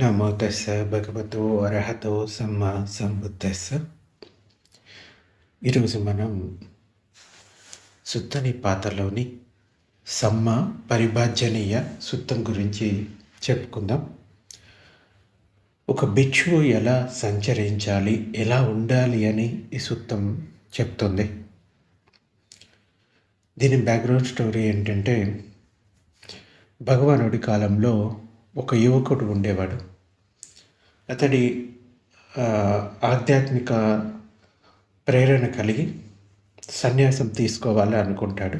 నమో తస్స భగవతో అర్హతో సమ్మ సంబుద్ధస్స ఈరోజు మనం సుత్తని పాత్రలోని సమ్మ పరిభాజనీయ సుత్తం గురించి చెప్పుకుందాం. ఒక భిక్షువు ఎలా సంచరించాలి ఎలా ఉండాలి అని ఈ సుత్తం చెప్తుంది. దీని బ్యాక్గ్రౌండ్ స్టోరీ ఏంటంటే భగవానుడి కాలంలో ఒక యువకుడు ఉండేవాడు. అతడి ఆధ్యాత్మిక ప్రేరణ కలిగి సన్యాసం తీసుకోవాలి అనుకుంటాడు.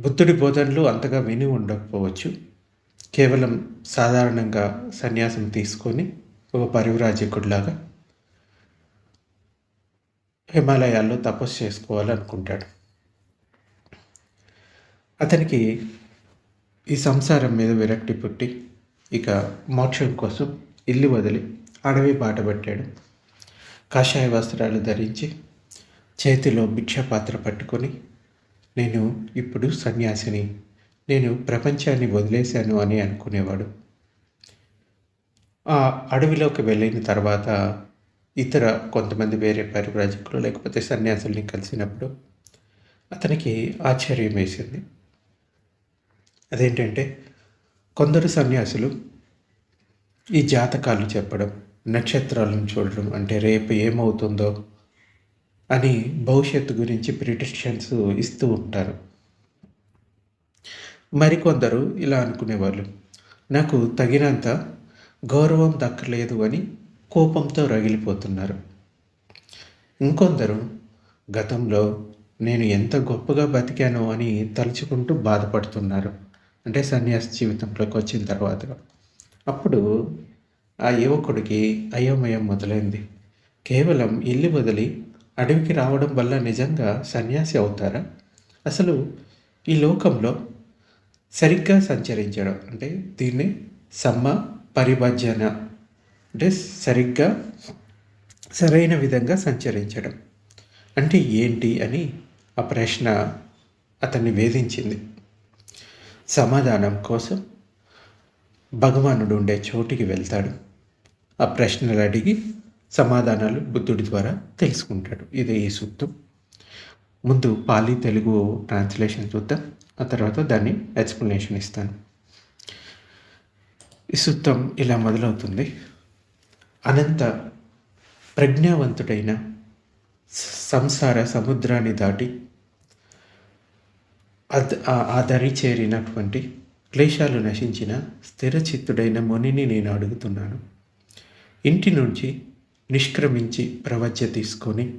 బుద్ధుడి బోధనలు అంతగా విని ఉండకపోవచ్చు. కేవలం సాధారణంగా సన్యాసం తీసుకొని ఒక పరివ్రాజకుడిలాగా హిమాలయాల్లో తపస్సు చేసుకోవాలనుకుంటాడు. అతనికి ఈ సంసారం మీద విరక్తి పుట్టి ఇక మోక్షం కోసం ఇల్లు వదిలి అడవి బాట పట్టాడు. కాషాయ వస్త్రాలు ధరించి చేతిలో భిక్ష పాత్ర పట్టుకొని నేను ఇప్పుడు సన్యాసిని. నేను ప్రపంచాన్ని వదిలేశాను అని అనుకునేవాడు. ఆ అడవిలోకి వెళ్ళిన తర్వాత ఇతర కొంతమంది వేరే పరివ్రాజకులు లేకపోతే సన్యాసుల్ని కలిసినప్పుడు అతనికి ఆశ్చర్యం వేసింది. అదేంటంటే కొందరు సన్యాసులు ఈ జాతకాలు చెప్పడం నక్షత్రాలను చూడడం అంటే రేపు ఏమవుతుందో అని భవిష్యత్తు గురించి ప్రిడిక్షన్స్ ఇస్తూ ఉంటారు. మరికొందరు ఇలా అనుకునేవాళ్ళు నాకు తగినంత గౌరవం దక్కలేదు అని కోపంతో రగిలిపోతున్నారు. ఇంకొందరు గతంలో నేను ఎంత గొప్పగా బతికానో అని తలుచుకుంటూ బాధపడుతున్నారు. అంటే సన్యాస జీవితంలోకి వచ్చిన తర్వాత అప్పుడు ఆ యువకుడికి అయోమయం మొదలైంది. కేవలం ఇల్లు వదిలి అడవికి రావడం వల్ల నిజంగా సన్యాసి అవుతారా? అసలు ఈ లోకంలో సరిగ్గా సంచరించడం అంటే దీన్ని సమ్మ పరిభజన అంటే సరిగ్గా సరైన విధంగా సంచరించడం అంటే ఏంటి అని ఆ ప్రశ్న అతన్ని వేధించింది. సమాధానం కోసం భగవానుడు ఉండే చోటికి వెళ్తాడు. ఆ ప్రశ్నలు అడిగి సమాధానాలు బుద్ధుడి ద్వారా తెలుసుకుంటాడు. ఇదే ఈ సూక్తం. ముందు పాలి తెలుగు ట్రాన్స్లేషన్ చూద్దాం. ఆ తర్వాత దాన్ని ఎక్స్ప్లెనేషన్ ఇస్తాను. ఈ సూత్రం ఇలా మొదలవుతుంది. అనంత ప్రజ్ఞావంతుడైన సంసార సముద్రాన్ని దాటి అద్- ఆ- దరి చేరినటువంటి క్లేశాలు నశించిన స్థిరచిత్తుడైన మునిని నేను అడుగుతున్నాను. ఇంటి నుంచి నిష్క్రమించి ప్రవజ్య తీసుకొని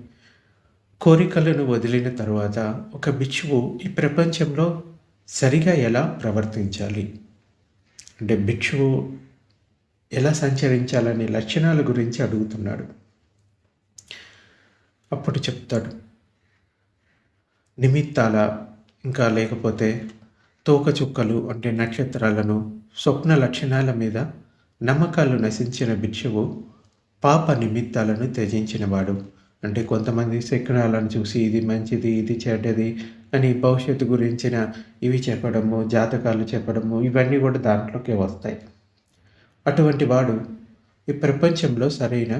కోరికలను వదిలిన తర్వాత ఒక బిక్షువు ఈ ప్రపంచంలో సరిగా ఎలా ప్రవర్తించాలి? అంటే బిక్షువు ఎలా సంచరించాలనే లక్షణాల గురించి అడుగుతున్నాడు. అప్పుడు చెప్తాడు. నిమిత్తాల ఇంకా లేకపోతే తోకచుక్కలు అంటే నక్షత్రాలను స్వప్న లక్షణాల మీద నమ్మకాలు నశించిన భిక్షువు పాప నిమిత్తాలను త్యజించినవాడు. అంటే కొంతమంది శకునాలను చూసి ఇది మంచిది ఇది చెడ్డది అని భవిష్యత్తు గురించిన ఇవి చెప్పడము జాతకాలు చెప్పడము ఇవన్నీ కూడా దాంట్లోకే వస్తాయి. అటువంటి వాడు ఈ ప్రపంచంలో సరైన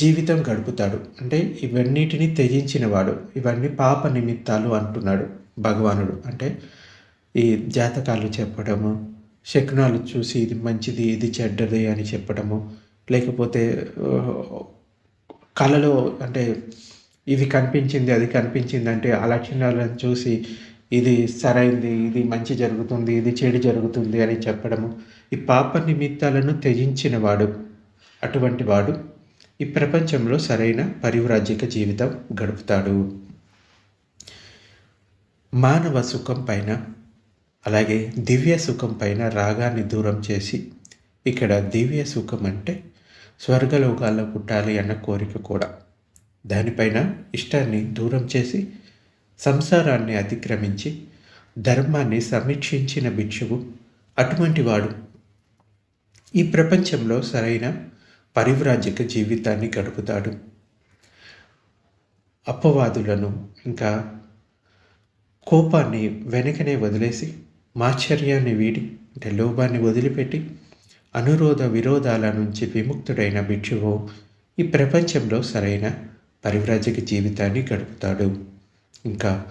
జీవితం గడుపుతాడు. అంటే ఇవన్నిటిని త్యజించిన వాడు ఇవన్నీ పాప నిమిత్తాలు అంటున్నాడు భగవానుడు. అంటే ఈ జాతకాలు చెప్పడము శకునాలు చూసి ఇది మంచిది ఇది చెడ్డది అని చెప్పడము లేకపోతే కళలో అంటే ఇది కనిపించింది అది కనిపించింది అంటే ఆ లక్షణాలను చూసి ఇది సరైంది ఇది మంచి జరుగుతుంది ఇది చెడు జరుగుతుంది అని చెప్పడము. ఈ పాప నిమిత్తాలను త్యజించిన వాడు అటువంటి వాడు ఈ ప్రపంచంలో సరైన పరివ్రాజ్యక జీవితం గడుపుతాడు. మానవ సుఖం పైన అలాగే దివ్య సుఖం పైన రాగాన్ని దూరం చేసి ఇక్కడ దివ్య సుఖం అంటే స్వర్గలోకాల్లో పుట్టాలి అన్న కోరిక కూడా. దానిపైన ఇష్టాన్ని దూరం చేసి సంసారాన్ని అతిక్రమించి ధర్మాన్ని సమీక్షించిన భిక్షువు అటువంటి వాడు. ఈ ప్రపంచంలో సరైన పరివ్రాజక జీవితాన్ని గడుపుతాడు. అపవాదులను ఇంకా కోపాన్ని వెనకనే వదిలేసి మాశ్చర్యాన్ని వీడి అంటే లోభాన్ని వదిలిపెట్టి అనురోధ విరోధాల నుంచి విముక్తుడైన భిక్షువు ఈ ప్రపంచంలో సరైన పరివ్రాజక జీవితాన్ని గడుపుతాడు. ఇంకా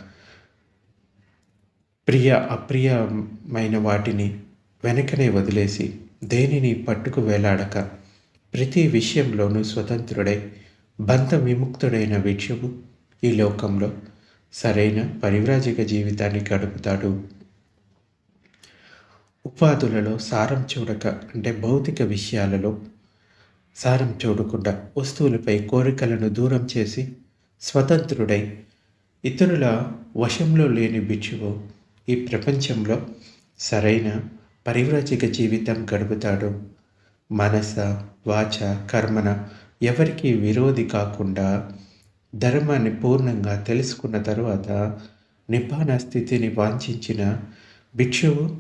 ప్రియ అప్రియమైన వాటిని వెనకనే వదిలేసి దేనిని పట్టుకు వేలాడక ప్రతి విషయంలోనూ స్వతంత్రుడై బంధ విముక్తుడైన భిక్షువు ఈ లోకంలో సరైన పరివ్రాజక జీవితాన్ని గడుపుతాడు. ఉపాధులలో సారం చూడక అంటే భౌతిక విషయాలలో సారం చూడకుండా వస్తువులపై కోరికలను దూరం చేసి స్వతంత్రుడై ఇతరుల వశంలో లేని భిక్షువు ఈ ప్రపంచంలో సరైన పరివ్రాజక జీవితం గడుపుతాడు. మనస వాచ కర్మన ఎవరికి విరోధి కాకుండా ధర్మాన్ని పూర్ణంగా తెలుసుకున్న తరువాత నిపాన స్థితిని వాంఛించిన భిక్షువు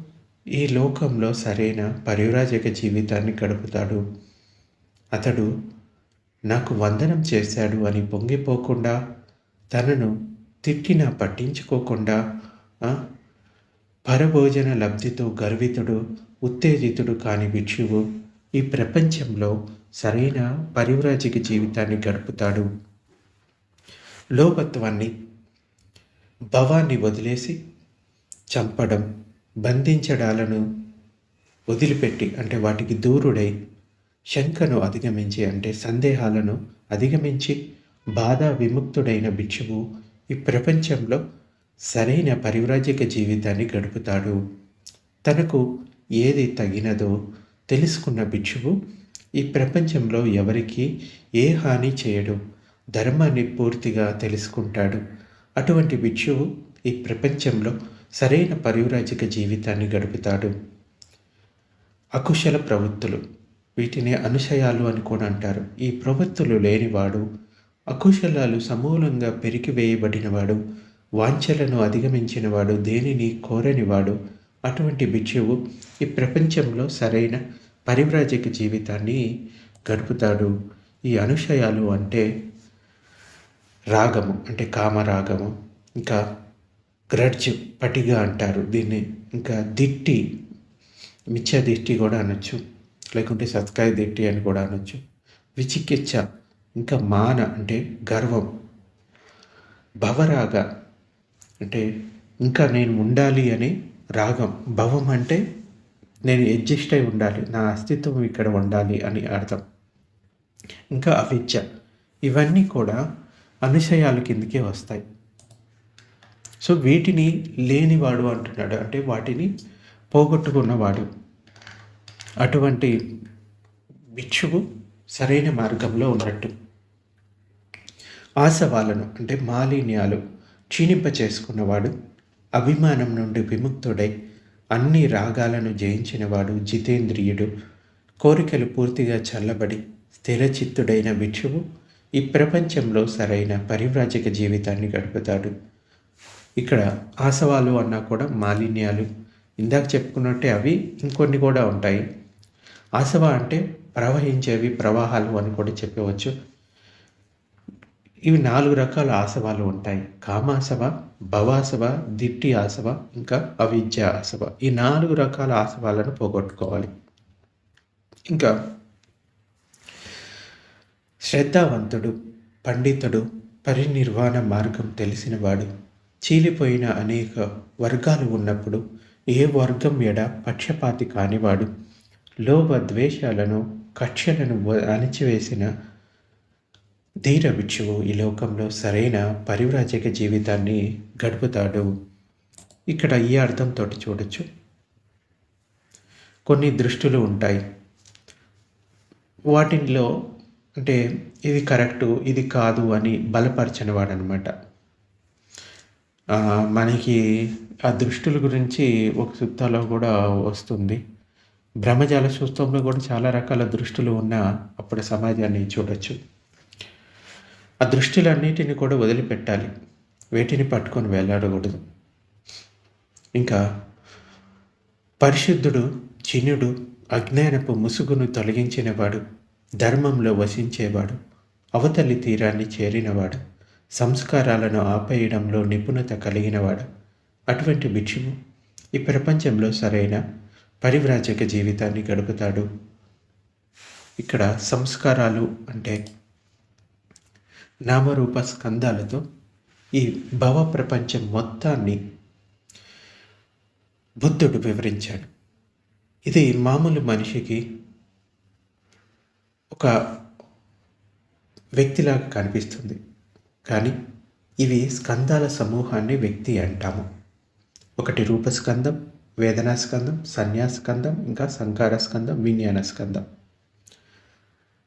ఈ లోకంలో సరైన పరివ్రాజక జీవితాన్ని గడుపుతాడు. అతడు నాకు వందనం చేశాడు అని పొంగిపోకుండా తనను తిట్టినా పట్టించుకోకుండా పరభోజన లబ్ధితో గర్వితుడు ఉత్తేజితుడు కాని భిక్షువు ఈ ప్రపంచంలో సరైన పరివ్రాజక జీవితాన్ని గడుపుతాడు. లోపత్వాన్ని భవాన్ని వదిలేసి చంపడం బంధించడాలను వదిలిపెట్టి అంటే వాటికి దూరుడై శంకను అధిగమించి అంటే సందేహాలను అధిగమించి బాధ విముక్తుడైన భిక్షువు ఈ ప్రపంచంలో సరైన పరివ్రాజక జీవితాన్ని గడుపుతాడు. తనకు ఏది తగినదో తెలుసుకున్న భిక్షువు ఈ ప్రపంచంలో ఎవరికి ఏ హాని చేయడు ధర్మాన్ని పూర్తిగా తెలుసుకుంటాడు. అటువంటి భిక్షువు ఈ ప్రపంచంలో సరైన పరివరాజిక జీవితాన్ని గడుపుతాడు. అకుశల ప్రవృత్తులు వీటిని అనుశయాలు అని కూడా అంటారు. ఈ ప్రవృత్తులు లేనివాడు అకుశలాలు సమూలంగా పెరిగివేయబడినవాడు వాంఛలను అధిగమించినవాడు దేనిని కోరనివాడు అటువంటి బిచ్చువు ఈ ప్రపంచంలో సరైన పరివ్రాజక జీవితాన్ని గడుపుతాడు. ఈ అనుషయాలు అంటే రాగము అంటే కామరాగము ఇంకా గ్రడ్జ్ పటిగా అంటారు దీన్ని. ఇంకా దిట్టి మిథ్యా దిష్టి కూడా అనొచ్చు లేకుంటే సత్కాయ దిట్టి అని కూడా అనొచ్చు. విచికిత్స ఇంకా మాన అంటే గర్వం. భవరాగ అంటే ఇంకా నేను ఉండాలి అని రాగం భవం అంటే నేను అడ్జస్ట్ అయి ఉండాలి నా అస్తిత్వం ఇక్కడ ఉండాలి అని అర్థం. ఇంకా అవిద్య ఇవన్నీ కూడా అనుశయాల కిందకే వస్తాయి. సో వీటిని లేనివాడు అంటున్నాడు. అంటే వాటిని పోగొట్టుకున్నవాడు. అటువంటి భిక్షువు సరైన మార్గంలో ఉన్నట్టు. ఆశవాలను అంటే మాలిన్యాలు క్షీణింప చేసుకున్నవాడు అభిమానం నుండి విముక్తుడై అన్ని రాగాలను జయించినవాడు జితేంద్రియుడు. కోరికలు పూర్తిగా చల్లబడి స్థిరచిత్తుడైన భిక్షువు ఈ ప్రపంచంలో సరైన పరివ్రాజక జీవితాన్ని గడుపుతాడు. ఇక్కడ ఆసవాలు అన్నా కూడా మాలిన్యాలు. ఇందాక చెప్పుకున్నట్టే అవి ఇంకొన్ని కూడా ఉంటాయి. ఆసవ అంటే ప్రవహించేవి ప్రవాహాలు అని కూడా చెప్పవచ్చు. ఇవి నాలుగు రకాల ఆసవాలు ఉంటాయి. కామాసవ భవాసవ దిట్టి ఆసవ ఇంకా అవిద్య ఆసవ. ఈ నాలుగు రకాల ఆసవాలను పోగొట్టుకోవాలి. ఇంకా శ్రద్ధావంతుడు పండితుడు పరినిర్వాణ మార్గం తెలిసినవాడు చీలిపోయిన అనేక వర్గాలు ఉన్నప్పుడు ఏ వర్గం ఎడ పక్షపాతి కానివాడు లోభ ద్వేషాలను కక్షలను అణిచివేసిన ధీర భిక్షువు ఈ లోకంలో సరైన పరివ్రాజక జీవితాన్ని గడుపుతాడు. ఇక్కడ ఈ అర్థంతో చూడొచ్చు. కొన్ని దృష్టులు ఉంటాయి. వాటిల్లో అంటే ఇది కరెక్టు ఇది కాదు అని బలపరచనివాడు అనమాట మనకి ఆ దృష్టుల గురించి ఒక సుత్తాలో కూడా వస్తుంది. బ్రహ్మజాల సూత్రంలో కూడా చాలా రకాల దృష్టులు ఉన్న అప్పుడు సమాజాన్ని చూడొచ్చు. ఆ దృష్టిలన్నిటిని కూడా వదిలిపెట్టాలి. వేటిని పట్టుకొని వేలాడకూడదు. ఇంకా పరిశుద్ధుడు చినుడు అజ్ఞానపు ముసుగును తొలగించినవాడు ధర్మంలో వసించేవాడు అవతలి తీరాన్ని చేరినవాడు సంస్కారాలను ఆపేయడంలో నిపుణత కలిగినవాడు అటువంటి భిక్షువు ఈ ప్రపంచంలో సరైన పరివ్రాజక జీవితాన్ని గడుపుతాడు. ఇక్కడ సంస్కారాలు అంటే నామరూప స్కందాలతో ఈ భవ ప్రపంచం మొత్తాన్ని బుద్ధుడు వివరించాడు. ఇది మామూలు మనిషికి ఒక వ్యక్తిలాగా కనిపిస్తుంది. కానీ ఇవి స్కందాల సమూహాన్ని వ్యక్తి అంటాము. ఒకటి రూపస్కందం వేదనాస్కందం సన్యాస్కందం ఇంకా సంకార స్కందం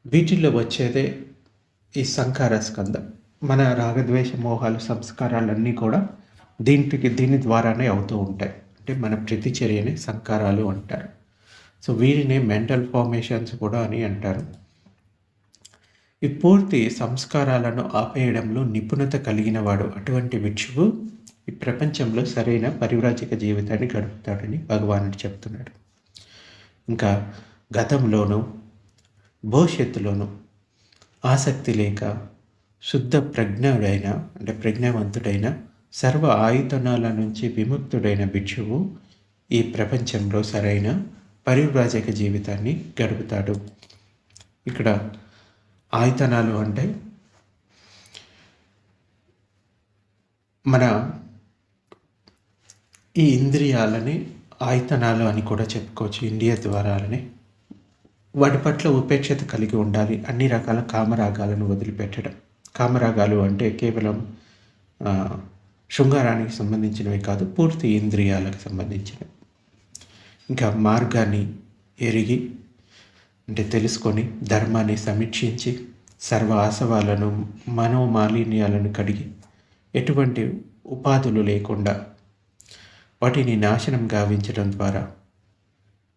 వీటిల్లో వచ్చేదే ఈ సంకార స్కందం మన రాగద్వేష మోహాలు సంస్కారాలన్నీ కూడా దీనికి దీని ద్వారానే అవుతూ ఉంటాయి. అంటే మన ప్రతిచర్యని సంకారాలు అంటారు. సో వీరిని మెంటల్ ఫార్మేషన్స్ కూడా అని అంటారు. ఈ పూర్తి సంస్కారాలను ఆపేయడంలో నిపుణత కలిగిన వాడు అటువంటి విక్షువు ఈ ప్రపంచంలో సరైన పరివ్రాజక జీవితాన్ని గడుపుతాడని భగవానుడు చెప్తున్నాడు. ఇంకా గతంలోనూ భవిష్యత్తులోనూ ఆసక్తి లేక శుద్ధ ప్రజ్ఞుడైన అంటే ప్రజ్ఞావంతుడైన సర్వ ఆయుధనాల నుంచి విముక్తుడైన భిక్షువు ఈ ప్రపంచంలో సరైన పరివ్రాజక జీవితాన్ని గడుపుతాడు. ఇక్కడ ఆయుధనాలు అంటే మన ఈ ఇంద్రియాలని ఆయుధనాలు అని కూడా చెప్పుకోవచ్చు ఇండియా ద్వారాలని. వాటి పట్ల ఉపేక్షత కలిగి ఉండాలి. అన్ని రకాల కామరాగాలను వదిలిపెట్టడం. కామరాగాలు అంటే కేవలం శృంగారానికి సంబంధించినవి కాదు పూర్తి ఇంద్రియాలకు సంబంధించినవి. ఇంకా మార్గాన్ని ఎరిగి అంటే తెలుసుకొని ధర్మాన్ని సమీక్షించి సర్వ ఆసవాలను మనోమాలిన్యాలను కడిగి ఎటువంటి ఉపాధులు లేకుండా వాటిని నాశనం గావించడం ద్వారా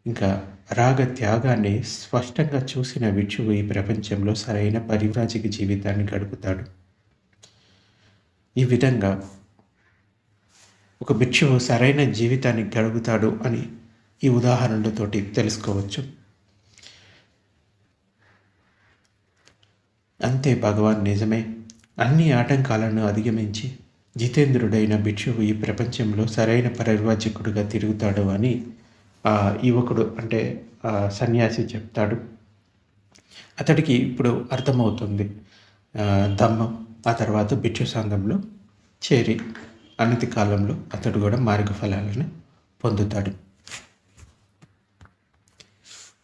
ఇంకా రాగ త్యాగాన్ని స్పష్టంగా చూసిన విక్షువు ఈ ప్రపంచంలో సరైన పరివ్రాజిక జీవితాన్ని గడుపుతాడు. ఈ విధంగా ఒక భిక్షువు సరైన జీవితాన్ని గడుపుతాడు అని ఈ ఉదాహరణలతోటి తెలుసుకోవచ్చు. అంతే భగవాన్ నిజమే. అన్ని ఆటంకాలను అధిగమించి జితేంద్రుడైన భిక్షువు ఈ ప్రపంచంలో సరైన పరివ్రాజకుడుగా తిరుగుతాడు అని యువకుడు అంటే సన్యాసి చెప్తాడు. అతడికి ఇప్పుడు అర్థమవుతుంది. దమ్మం ఆ తర్వాత భిక్షు సంఘంలో చేరి అనతి కాలంలో అతడు కూడా మార్గఫలాలను పొందుతాడు.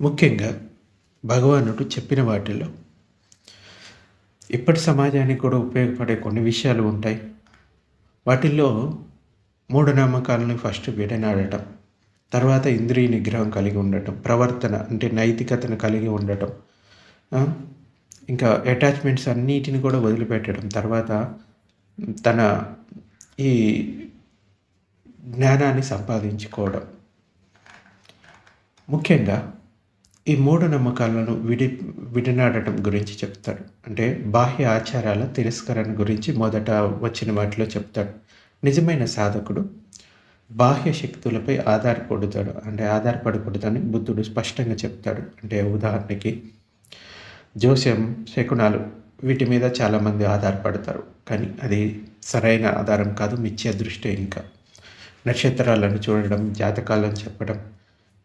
ముఖ్యంగా భగవానుడు చెప్పిన వాటిలో ఇప్పటి సమాజానికి కూడా ఉపయోగపడే కొన్ని విషయాలు ఉంటాయి. వాటిల్లో మూఢనమ్మకాలను ఫస్ట్ విడనాడటం తర్వాత ఇంద్రియ నిగ్రహం కలిగి ఉండటం ప్రవర్తన అంటే నైతికతను కలిగి ఉండటం ఇంకా అటాచ్మెంట్స్ అన్నిటిని కూడా వదిలిపెట్టడం. తర్వాత తన ఈ జ్ఞానాన్ని సంపాదించుకోవడం. ముఖ్యంగా ఈ మూఢనమ్మకాలను విడి విడనాడటం గురించి చెప్తాడు. అంటే బాహ్య ఆచారాల తిరస్కరణ గురించి మొదట వచ్చిన వాటిలో చెప్తాడు. నిజమైన సాధకుడు బాహ్య శక్తులపై ఆధారపడుతాడు. అంటే ఆధారపడకూడదని బుద్ధుడు స్పష్టంగా చెప్తాడు. అంటే ఉదాహరణకి జోస్యం శకునాలు వీటి మీద చాలామంది ఆధారపడతారు. కానీ అది సరైన ఆధారం కాదు మిథ్య దృష్టి ఇంకా. నక్షత్రాలను చూడడం జాతకాలను చెప్పడం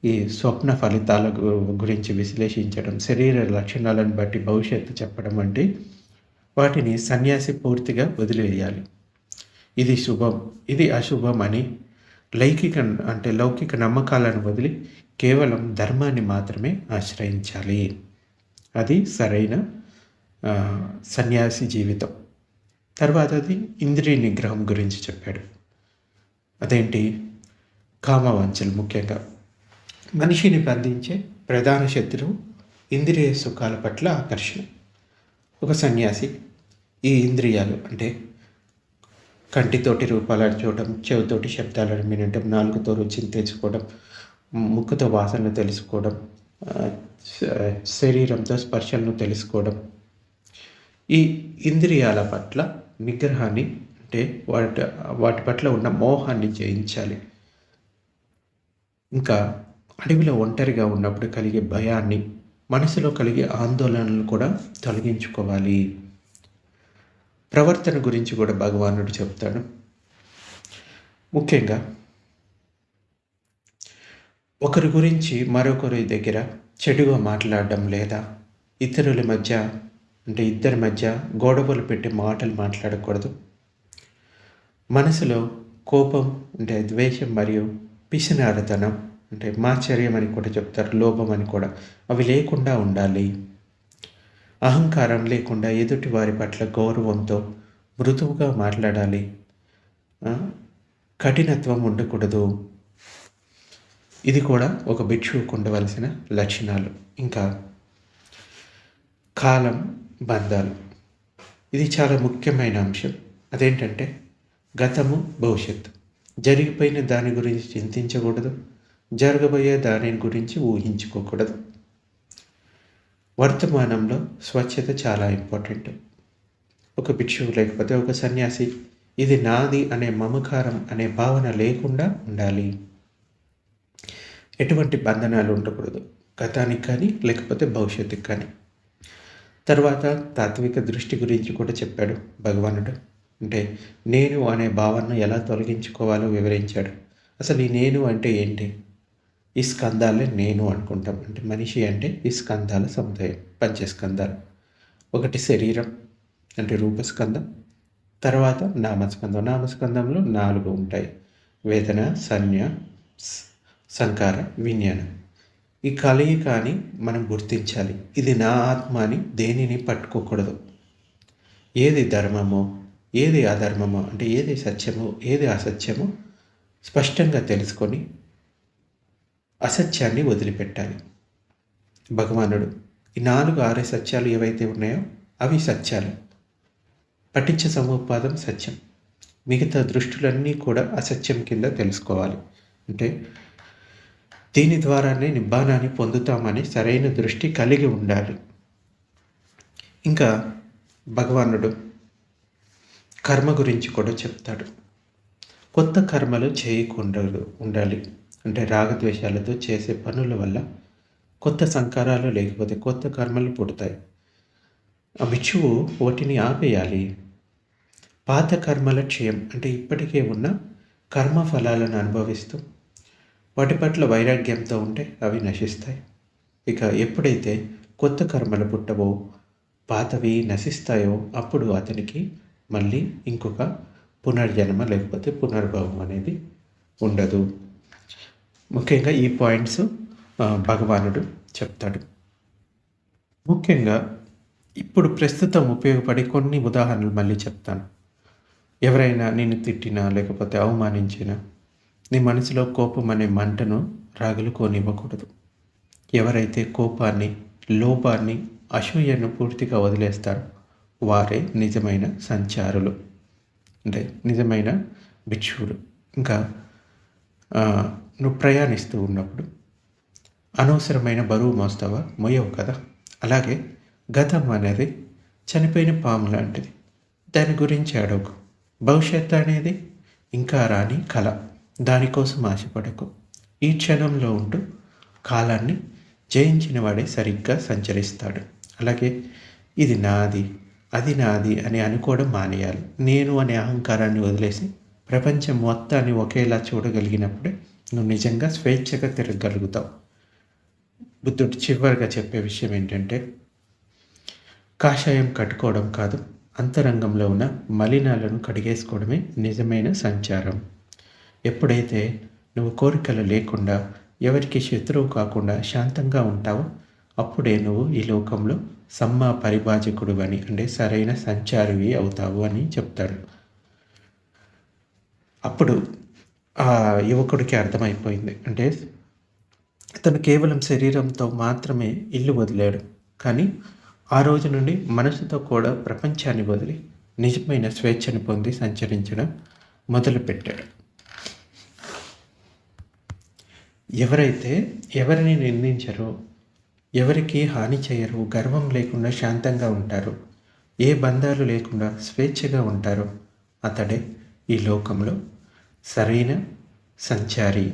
ఈ స్వప్న ఫలితాల గురించి విశ్లేషించడం శరీర లక్షణాలను బట్టి భవిష్యత్తు చెప్పడం వంటి వాటిని సన్యాసి పూర్తిగా వదిలివేయాలి ఇది శుభం ఇది అశుభం అని లౌకిక అంటే లౌకిక నమ్మకాలను వదిలి కేవలం ధర్మాన్ని మాత్రమే ఆశ్రయించాలి. అది సరైన సన్యాసి జీవితం. తర్వాత అది ఇంద్రియ నిగ్రహం గురించి చెప్పాడు. అదేంటి? కామవంచలు ముఖ్యంగా. మనిషిని బంధించే ప్రధాన శత్రువు ఇంద్రియ సుఖాల పట్ల ఆకర్షణ. ఒక సన్యాసి ఈ ఇంద్రియాలు అంటే కంటితోటి రూపాలను చూడడం చెవితోటి శబ్దాలను వినడం నాలుగుతో రుచిని తెచ్చుకోవడం ముక్కుతో వాసనలు తెలుసుకోవడం శరీరంతో స్పర్శలను తెలుసుకోవడం. ఈ ఇంద్రియాల పట్ల నిగ్రహాన్ని అంటే వాటి వాటి పట్ల ఉన్న మోహాన్ని జయించాలి. ఇంకా అడవిలో ఒంటరిగా ఉన్నప్పుడు కలిగే భయాన్ని మనసులో కలిగే ఆందోళనలు కూడా తొలగించుకోవాలి. ప్రవర్తన గురించి కూడా భగవానుడు చెప్తాడు. ముఖ్యంగా ఒకరి గురించి మరొకరి దగ్గర చెడుగా మాట్లాడడం లేదా ఇతరుల మధ్య అంటే ఇద్దరి మధ్య గొడవలు పెట్టి మాటలు మాట్లాడకూడదు. మనసులో కోపం అంటే ద్వేషం మరియు పిసినారతనం అంటే మాచర్యం అని కూడా చెప్తారు లోపం అని కూడా. అవి లేకుండా ఉండాలి. అహంకారం లేకుండా ఎదుటి వారి పట్ల గౌరవంతో మృదువుగా మాట్లాడాలి. కఠినత్వం ఉండకూడదు. ఇది కూడా ఒక భిక్షువుకు ఉండవలసిన లక్షణాలు. ఇంకా కాలం బంధాలు. ఇది చాలా ముఖ్యమైన అంశం. అదేంటంటే గతము భవిష్యత్తు. జరిగిపోయిన దాని గురించి చింతించకూడదు. జరగబోయే దాని గురించి ఊహించుకోకూడదు. వర్తమానంలో స్వచ్ఛత చాలా ఇంపార్టెంట్. ఒక భిక్షువు లేకపోతే ఒక సన్యాసి ఇది నాది అనే మమకారం అనే భావన లేకుండా ఉండాలి. ఎటువంటి బంధనాలు ఉండకూడదు. గతానికి కానీ లేకపోతే భవిష్యత్తుకి కానీ. తర్వాత తాత్విక దృష్టి గురించి కూడా చెప్పాడు భగవానుడు. అంటే నేను అనే భావనను ఎలా తొలగించుకోవాలో వివరించాడు. అసలు ఈ నేను అంటే ఏంటి? ఈ స్కందాలే నేను అనుకుంటాం. అంటే మనిషి అంటే ఈ స్కందాల సముదాయం పంచస్కందాలు ఒకటి శరీరం అంటే రూపస్కందం తర్వాత నామస్కందం నామస్కందంలో నాలుగు ఉంటాయి. వేదన సంజ్ఞ సంకార విజ్ఞానం. ఈ కలయికని మనం గుర్తించాలి. ఇది నా ఆత్మ అని దేనిని పట్టుకోకూడదు. ఏది ధర్మమో ఏది అధర్మమో అంటే ఏది సత్యమో ఏది అసత్యమో స్పష్టంగా తెలుసుకొని అసత్యాన్ని వదిలిపెట్టాలి. భగవానుడు ఈ నాలుగు ఆరే సత్యాలు ఏవైతే ఉన్నాయో అవి సత్యాలు. పఠించ సముపాదం సత్యం. మిగతా దృష్టులన్నీ కూడా అసత్యం కింద తెలుసుకోవాలి. అంటే దీని ద్వారానే నిబ్బానాన్ని పొందుతామని సరైన దృష్టి కలిగి ఉండాలి. ఇంకా భగవానుడు కర్మ గురించి కూడా చెప్తాడు. కొత్త కర్మలు చేయకుండా ఉండాలి. అంటే రాగద్వేషాలతో చేసే పనుల వల్ల కొత్త సంకారాలు లేకపోతే కొత్త కర్మలు పుడతాయి. ఆ బిచ్చువు వాటిని ఆపేయాలి. పాత కర్మల క్షయం అంటే ఇప్పటికే ఉన్న కర్మ ఫలాలను అనుభవిస్తూ వాటి పట్ల వైరాగ్యంతో ఉంటే అవి నశిస్తాయి. ఇక ఎప్పుడైతే కొత్త కర్మలు పుట్టవో పాతవి నశిస్తాయో అప్పుడు అతనికి మళ్ళీ ఇంకొక పునర్జన్మ లేకపోతే పునర్భవం అనేది ఉండదు. ముఖ్యంగా ఈ పాయింట్స్ భగవానుడు చెప్తాడు. ముఖ్యంగా ఇప్పుడు ప్రస్తుతం ఉపయోగపడే కొన్ని ఉదాహరణలు మళ్ళీ చెప్తాను. ఎవరైనా నిన్ను తిట్టినా లేకపోతే అవమానించినా నీ మనసులో కోపం అనే మంటను రాగులుకోనివ్వకూడదు. ఎవరైతే కోపాన్ని లోపాన్ని అసూయను పూర్తిగా వదిలేస్తారో వారే నిజమైన సంచారులు. అంటే నిజమైన భిక్షువులు. ఇంకా నువ్వు ప్రయాణిస్తూ ఉన్నప్పుడు అనవసరమైన బరువు మోస్తావా? మొయ్యవు కదా. అలాగే గతం అనేది చనిపోయిన పాము లాంటిది. దాని గురించి అడగకు. భవిష్యత్తు అనేది ఇంకా రాని కళ దానికోసం ఆశపడకు. ఈ క్షణంలో ఉంటూ కాలాన్ని జయించిన వాడే సరిగ్గా సంచరిస్తాడు. అలాగే ఇది నాది అది నాది అని అనుకోవడం మానేయాలి. నేను అనే అహంకారాన్ని వదిలేసి ప్రపంచం మొత్తాన్ని ఒకేలా చూడగలిగినప్పుడే నువ్వు నిజంగా స్వేచ్ఛగా తిరగగలుగుతావు. బుద్ధుడు చివరిగా చెప్పే విషయం ఏంటంటే కాషాయం కట్టుకోవడం కాదు అంతరంగంలో ఉన్న మలినాలను కడిగేసుకోవడమే నిజమైన సంచారం. ఎప్పుడైతే నువ్వు కోరికలు లేకుండా ఎవరికి శత్రువు కాకుండా శాంతంగా ఉంటావో అప్పుడే నువ్వు ఈ లోకంలో సమ్మా పరిభాజకుడు అని అంటే సరైన సంచారివి అవుతావు అని చెప్తాడు అప్పుడు ఆ యువకుడికి అర్థమైపోయింది. అంటే తను కేవలం శరీరంతో మాత్రమే ఇల్లు వదిలాడు. కానీ ఆ రోజు నుండి మనసుతో కూడా ప్రపంచాన్ని వదిలి నిజమైన స్వేచ్ఛను పొంది సంచరించడం మొదలుపెట్టాడు. ఎవరైతే ఎవరిని నిందించరో ఎవరికి హాని చేయరు గర్వం లేకుండా శాంతంగా ఉంటారు ఏ బంధాలు లేకుండా స్వేచ్ఛగా ఉంటారో అతడే ఈ లోకంలో సరైన? సంచారి.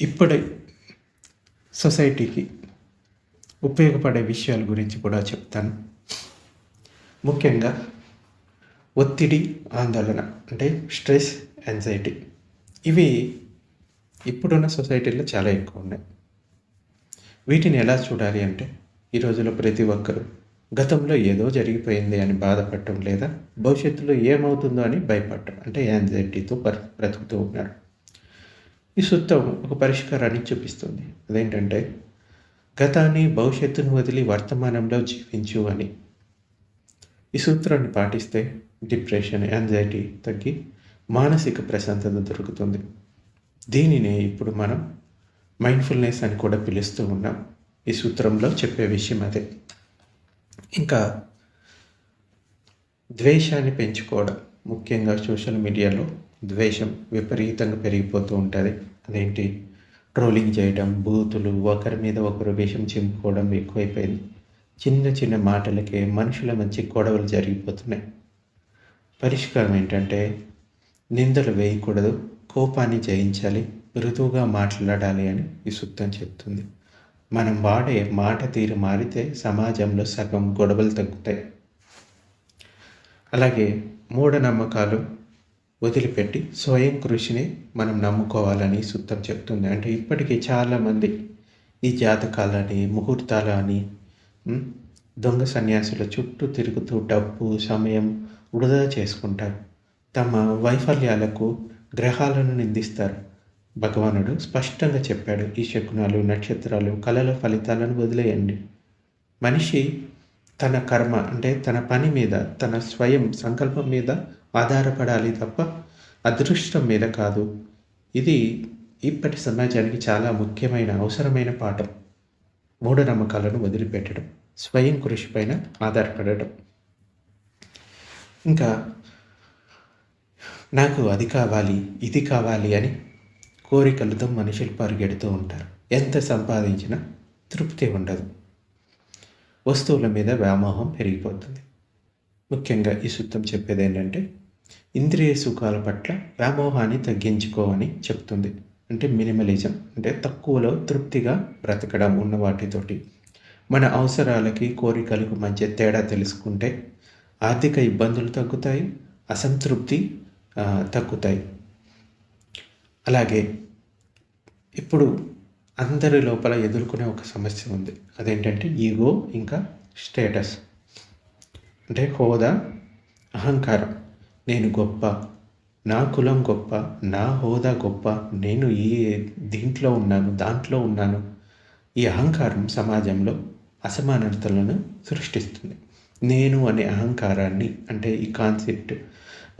ఇప్పుడే సొసైటీకి ఉపయోగపడే విషయాల గురించి కూడా చెప్తాను. ముఖ్యంగా ఒత్తిడి ఆందోళన అంటే స్ట్రెస్ యాంగ్జైటీ ఇవి ఇప్పుడున్న సొసైటీలో చాలా ఎక్కువ ఉన్నాయి. వీటిని ఎలా చూడాలి అంటే ఈ రోజుల్లో ప్రతి ఒక్కరూ గతంలో ఏదో జరిగిపోయింది అని బాధపడటం లేదా భవిష్యత్తులో ఏమవుతుందో అని భయపడటం అంటే యాంగ్జైటీతో బర్ బ్రతుకుతూ ఉన్నారు. ఈ సూత్రం ఒక పరిష్కారాన్ని చూపిస్తుంది. అదేంటంటే గతాన్ని భవిష్యత్తును వదిలి వర్తమానంలో జీవించు అని. ఈ సూత్రాన్ని పాటిస్తే డిప్రెషన్ యాంగ్జైటీ తగ్గి మానసిక ప్రశాంతత దొరుకుతుంది. దీనినే ఇప్పుడు మనం మైండ్ఫుల్నెస్ అని కూడా పిలుస్తూ ఉన్నాం. ఈ సూత్రంలో చెప్పే విషయం అదే. ఇంకా ద్వేషాన్ని పెంచుకోవడం ముఖ్యంగా సోషల్ మీడియాలో ద్వేషం విపరీతంగా పెరిగిపోతూ ఉంటుంది. అదేంటి? ట్రోలింగ్ చేయడం బూతులు ఒకరి మీద ఒకరు విషం చింపుకోవడం ఎక్కువైపోయింది. చిన్న చిన్న మాటలకే మనుషుల మధ్య గొడవలు జరిగిపోతున్నాయి. పరిష్కారం ఏంటంటే నిందలు వేయకూడదు కోపాన్ని జయించాలి మృదువుగా మాట్లాడాలి అని ఈ సుత్తం చెప్తుంది. మనం వాడే మాట తీరు మారితే సమాజంలో సగం గొడవలు తగ్గుతాయి. అలాగే మూఢనమ్మకాలు వదిలిపెట్టి స్వయం కృషిని మనం నమ్ముకోవాలని సూత్రం చెప్తుంది. అంటే ఇప్పటికీ చాలామంది ఈ జాతకాలని ముహూర్తాలు అని దొంగ సన్యాసుల చుట్టూ తిరుగుతూ డబ్బు సమయం వృధా చేసుకుంటారు. తమ వైఫల్యాలకు గ్రహాలను నిందిస్తారు. భగవానుడు స్పష్టంగా చెప్పాడు ఈ శకునాలు నక్షత్రాలు కళల ఫలితాలను వదిలేయండి. మనిషి తన కర్మ అంటే తన పని మీద తన స్వయం సంకల్పం మీద ఆధారపడాలి తప్ప అదృష్టం మీద కాదు. ఇది ఇప్పటి సమాజానికి చాలా ముఖ్యమైన అవసరమైన పాఠం. మూఢనమ్మకాలను వదిలిపెట్టడం స్వయం కృషి పైన ఆధారపడటం ఇంకా నాకు అది కావాలి ఇది కావాలి అని కోరికలతో మనుషులు పరిగెడుతూ ఉంటారు. ఎంత సంపాదించినా తృప్తి ఉండదు. వస్తువుల మీద వ్యామోహం పెరిగిపోతుంది. ముఖ్యంగా ఈ సూత్రం చెప్పేది ఏంటంటే ఇంద్రియ సుఖాల పట్ల వ్యామోహాన్ని తగ్గించుకోవని చెప్తుంది. అంటే మినిమలిజం అంటే తక్కువలో తృప్తిగా బ్రతకడం ఉన్న వాటితోటి. మన అవసరాలకి కోరికలకు మధ్య తేడా తెలుసుకుంటే ఆర్థిక ఇబ్బందులు తగ్గుతాయి అసంతృప్తి తగ్గుతాయి. అలాగే ఇప్పుడు అందరి లోపల ఎదుర్కొనే ఒక సమస్య ఉంది. అదేంటంటే ఈగో ఇంకా స్టేటస్. అంటే హోదా అహంకారం. నేను గొప్ప నా కులం గొప్ప నా హోదా గొప్ప నేను ఈ దీంట్లో ఉన్నాను దాంట్లో ఉన్నాను. ఈ అహంకారం సమాజంలో అసమానతలను సృష్టిస్తుంది. నేను అనే అహంకారాన్ని అంటే ఈ కాన్సెప్ట్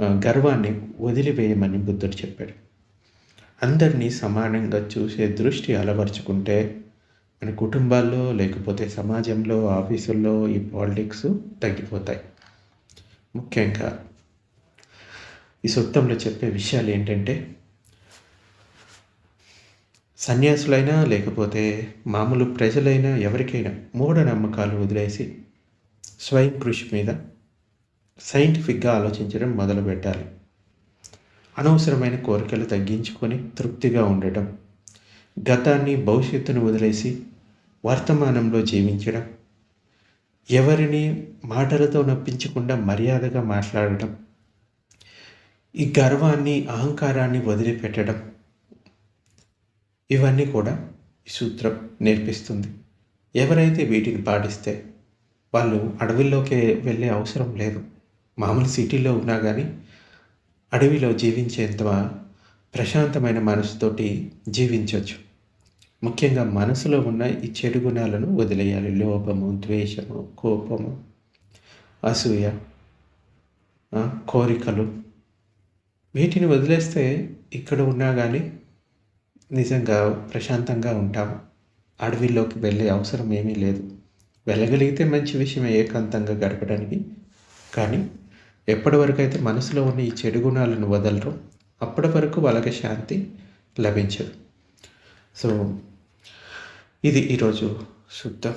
గర్వాన్ని వదిలివేయమని బుద్ధుడు చెప్పాడు. అందరినీ సమానంగా చూసే దృష్టి అలవర్చుకుంటే మన కుటుంబాల్లో లేకపోతే సమాజంలో ఆఫీసుల్లో ఈ పాలిటిక్స్ తగ్గిపోతాయి. ముఖ్యంగా ఈ సొత్తంలో చెప్పే విషయాలు ఏంటంటే సన్యాసులైనా లేకపోతే మామూలు ప్రజలైనా ఎవరికైనా మూఢనమ్మకాలు వదిలేసి స్వయం కృషి మీద సైంటిఫిక్గా ఆలోచించడం మొదలు పెట్టాలి అనవసరమైన కోరికలు తగ్గించుకొని తృప్తిగా ఉండటం గతాన్ని భవిష్యత్తును వదిలేసి వర్తమానంలో జీవించడం ఎవరిని మాటలతో నొప్పించకుండా మర్యాదగా మాట్లాడటం ఈ గర్వాన్ని అహంకారాన్ని వదిలిపెట్టడం ఇవన్నీ కూడా ఈ సూత్రం నేర్పిస్తుంది. ఎవరైతే వీటిని పాటిస్తే వాళ్ళు అడవుల్లోకి వెళ్ళే అవసరం లేదు. మామూలు సిటీలో ఉన్నా కానీ అడవిలో జీవించేంత ప్రశాంతమైన మనసుతోటి జీవించవచ్చు ముఖ్యంగా మనసులో ఉన్న ఈ చెడు గుణాలను వదిలేయాలి. లోపము ద్వేషము కోపము అసూయ కోరికలు. వీటిని వదిలేస్తే ఇక్కడ ఉన్నా కానీ నిజంగా ప్రశాంతంగా ఉంటాము. అడవిలోకి వెళ్ళే అవసరం ఏమీ లేదు. వెళ్ళగలిగితే మంచి విషయం ఏకాంతంగా గడపడానికి. కానీ ఎప్పటి వరకు అయితే మనసులో ఉన్న ఈ చెడు గుణాలను వదలరు అప్పటి వరకు వాళ్ళకి శాంతి లభించదు. సో ఇది ఈరోజు శుద్ధం.